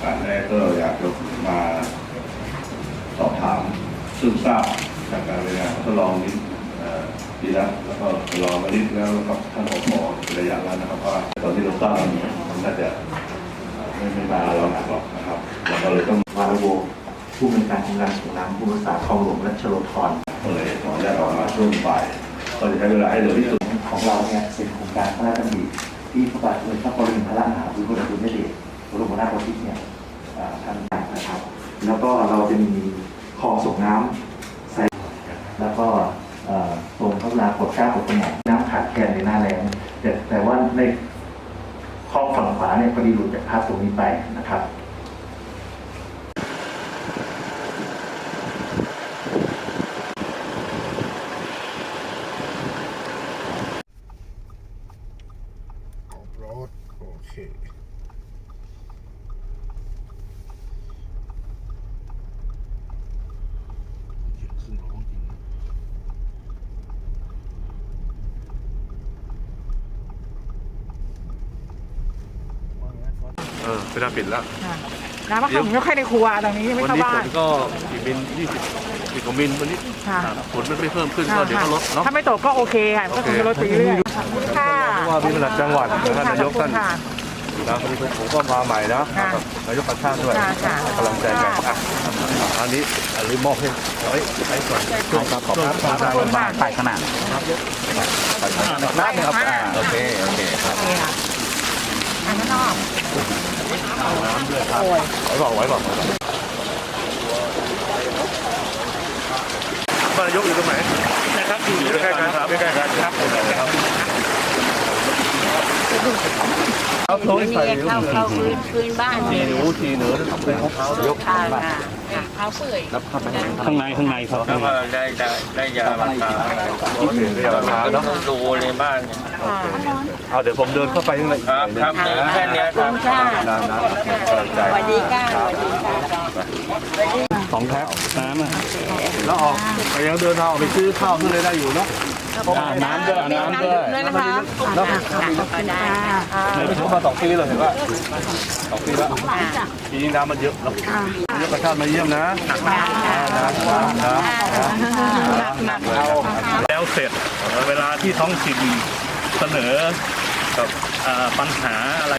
อกาสแรกก็อยากจะมาสอบถาม ซึ่งทราบจากการรายานทดลองนี้ดีแล้วแล้วก็ลองมานิดแล้วกับท่านอพอระยะแล้วนะครับว่าตอนที่เราตั้งมันน่าจะไม่ไม่มาเราหนักหรอกนะครับเราเลยต้องมาระวงผู้บริการทองการสูบน้ำผู้รักษาคลองหลวงรัชโลธรก็เลยขอได้ญออกมาช่วงไปก็จะใช้เวลาให้เร็วที่สุดของเราเนี่ยเป็นโครงการพระราชดำริที่พระบาทสมเด็จพระปรมินทรมหาภูมิพลอดุลยเดชบรมน้าถบพิตรเนี่ย เอ่อท่านนะครับ แล้วก็เราจะมีคลองส่งน้ำใส่แล้วก็ตรงพระรากดกล้าปดสมองน้ำขาดแคลนในหน้าแล้งแต่แต่ว่าในคลองฝั่งขวาเนี่ยพอดีหลุดจากพาสตรงนี้ไปนะครับออฟโรดโอเคเหยียบขึ้นร้องจริงนะ เออเวลาปิดแล้วค่ะน้ำมะขามไม่ค่อยในครัวตรงนี้ยังไม่วันเข้านี้บ้าฝนนก็กี่มิลยี่สิบสิบกว่ามิลวันนี้ค่ะฝนมันไม่เพิ่มขึ้นก็เดี๋ยวก็ลดเนาะ ถ้าไม่ตกก็โอเคค่ะก็คงจะลดไปเรื่อยๆขอบคุณค่ะเพราะว่ามีหลักจังหวัดขอบคุณท่านค่ะนายกขอบคุท่านณค่ะ นะวันนี้ผมก็มาใหม่นะค่ะกับนายกประชาติด้วยค่ะค่ะกำลังใจกันอะอันนี้อันนี้มอบให้ไอ้ไอ้ส่วนช่วงครับขอบคุณครับขอบคุณค่ะ ฝ่ายขนาดได้ครับอ่าโอเคโอเคครับ โอเคค่ะอันนั้นนอก โอ้ยไว้บอกไว้บอกบ้านนายกอยู่ตรงไหนนะครับอยู่ใกล้ๆกันครับใกล้ๆกันครับครับเอาโซ่ใส่เข้าเข้าพื้นพื้นบ้านทีเนี่ยหนูทีเหนือทำเป็นของเขายกค่ะค่ะค่ะเท้าเปื่อยข้างในข้างในครับแล้วก็ได้ได้ได้ยารักษาโอเคเรียบร้อยเนาะดูในบ้านเนี่ย เอาเดี๋ยวผมเดินเข้าไปข้างในครับครับเดินแค่เนี้ยครับค่ะนานๆกำลังใจสวัสดีค่ะสวัสดีค่ะสองแพ็คน้ำอะแล้วออกไปยังเดินทางออกไปซื้อข้าวซื้ออะไรได้อยู่เนาะอ่าน้ำด้วยอะน้ำด้วยด้วยนะคะแล้วก็ได้ไม่ถึงมาสองปีเลยเห็นป่ะสองปีแล้วปีนี้น้ำมันเยอะเนาะเยอะประชาติมาเยี่ยมนะนะครับแล้วเสร็จเวลาที่ท้องถิ่น เสนอกับปัญหาอะไร